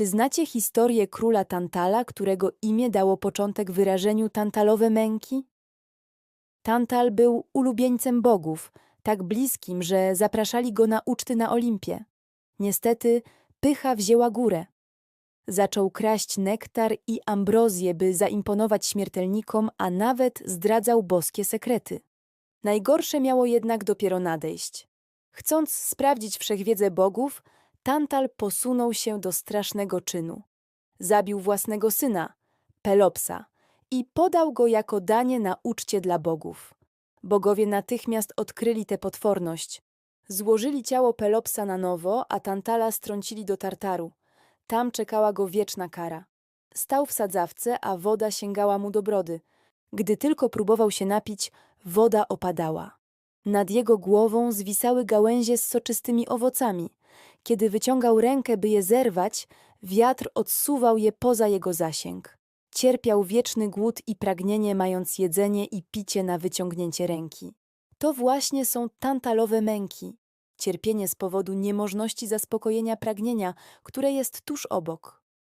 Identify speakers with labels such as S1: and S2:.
S1: Czy znacie historię króla Tantala, którego imię dało początek wyrażeniu tantalowe męki? Tantal był ulubieńcem bogów, tak bliskim, że zapraszali go na uczty na Olimpie. Niestety pycha wzięła górę. Zaczął kraść nektar i ambrozję, by zaimponować śmiertelnikom, a nawet zdradzał boskie sekrety. Najgorsze miało jednak dopiero nadejść. Chcąc sprawdzić wszechwiedzę bogów, Tantal posunął się do strasznego czynu. Zabił własnego syna, Pelopsa, i podał go jako danie na uczcie dla bogów. Bogowie natychmiast odkryli tę potworność. Złożyli ciało Pelopsa na nowo, a Tantala strącili do Tartaru. Tam czekała go wieczna kara. Stał w sadzawce, a woda sięgała mu do brody. Gdy tylko próbował się napić, woda opadała. Nad jego głową zwisały gałęzie z soczystymi owocami. Kiedy wyciągał rękę, by je zerwać, wiatr odsuwał je poza jego zasięg. Cierpiał wieczny głód i pragnienie, mając jedzenie i picie na wyciągnięcie ręki. To właśnie są tantalowe męki. Cierpienie z powodu niemożności zaspokojenia pragnienia, które jest tuż obok.